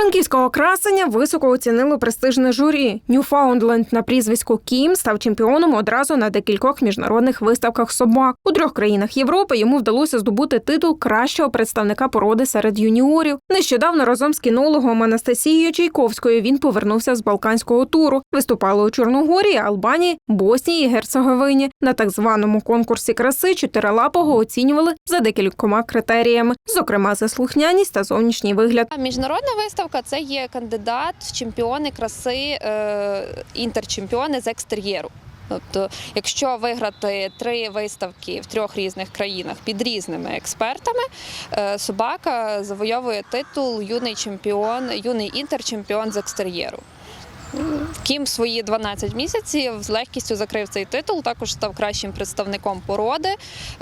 Франківського красення високо оцінило престижне журі. Ньюфаундленд на прізвисько Кім став чемпіоном одразу на декількох міжнародних виставках собак. У трьох країнах Європи йому вдалося здобути титул кращого представника породи серед юніорів. Нещодавно разом з кінологом Анастасією Чайковською він повернувся з балканського туру. Виступали у Чорногорії, Албанії, Боснії і Герцеговині. На так званому конкурсі краси чотирилапого оцінювали за декількома критеріями, зокрема за слухняність та зовнішній вигляд. Міжнародна виставка це є кандидат в чемпіони краси, е, інтерчемпіони з екстер'єру. Тобто, якщо виграти три виставки в трьох різних країнах під різними експертами, е, собака завойовує титул юний чемпіон, юний інтерчемпіон з екстер'єру. Кім свої 12 місяців з легкістю закрив цей титул. Також став кращим представником породи.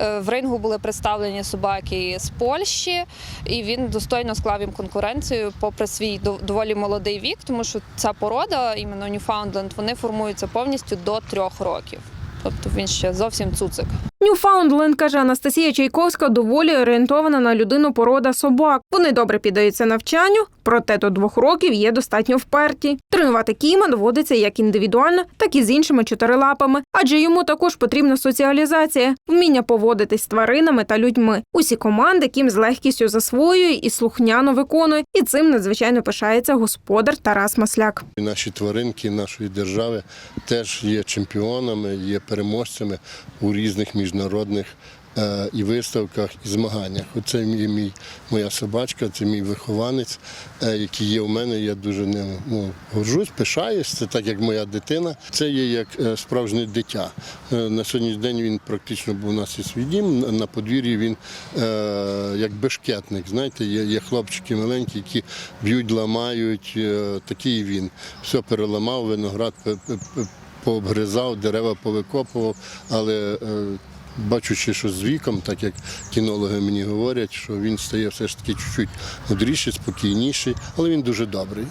Е, В рингу були представлені собаки з Польщі, і він достойно склав їм конкуренцію, попри свій дов- доволі молодий вік, тому що ця порода, іменно Ньюфаундленд, вони формуються повністю до трьох років. Тобто він ще зовсім цуцик. Ньюфаундленд, каже Анастасія Чайковська, доволі орієнтована на людину порода собак. Вони добре піддаються навчанню, проте до двох років є достатньо вперті. Тренувати Кіма доводиться як індивідуально, так і з іншими чотирилапами, адже йому також потрібна соціалізація, вміння поводитись з тваринами та людьми. Усі команди Кім з легкістю засвоює і слухняно виконує, і цим надзвичайно пишається господар Тарас Масляк. Наші тваринки нашої держави теж є чемпіонами, є переможцями у різних міжнародних е, і виставках, і змаганнях. Оце мій, моя собачка, це мій вихованець, е, який є у мене. Я дуже ним ну, горжусь, пишаюсь. Це так як моя дитина. Це є як е, справжнє дитя. На сьогоднішній день він практично був у нас і свій дім. На- подвір'ї він як бешкетник. Знаєте, є, є хлопчики маленькі, які б'ють, ламають. Такий він. Все переламав, виноград пообгризав, дерева повикопував, але бачучи, що з віком, так як кінологи мені говорять, що він стає все ж таки чуть-чуть мудріший, спокійніший, але він дуже добрий,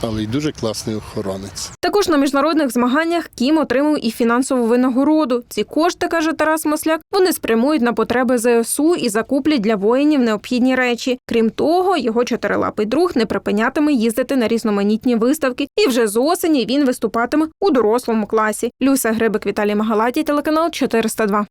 але й дуже класний охоронець. Також на міжнародних змаганнях Кім отримав і фінансову винагороду. Ці кошти, каже Тарас Масляк, вони спрямують на потреби ЗСУ і закуплять для воїнів необхідні речі. Крім того, його чотирилапий друг не припинятиме їздити на різноманітні виставки, і вже з осені він виступатиме у дорослому класі. Люся Грибик, Віталій Магалаті, телеканал 402.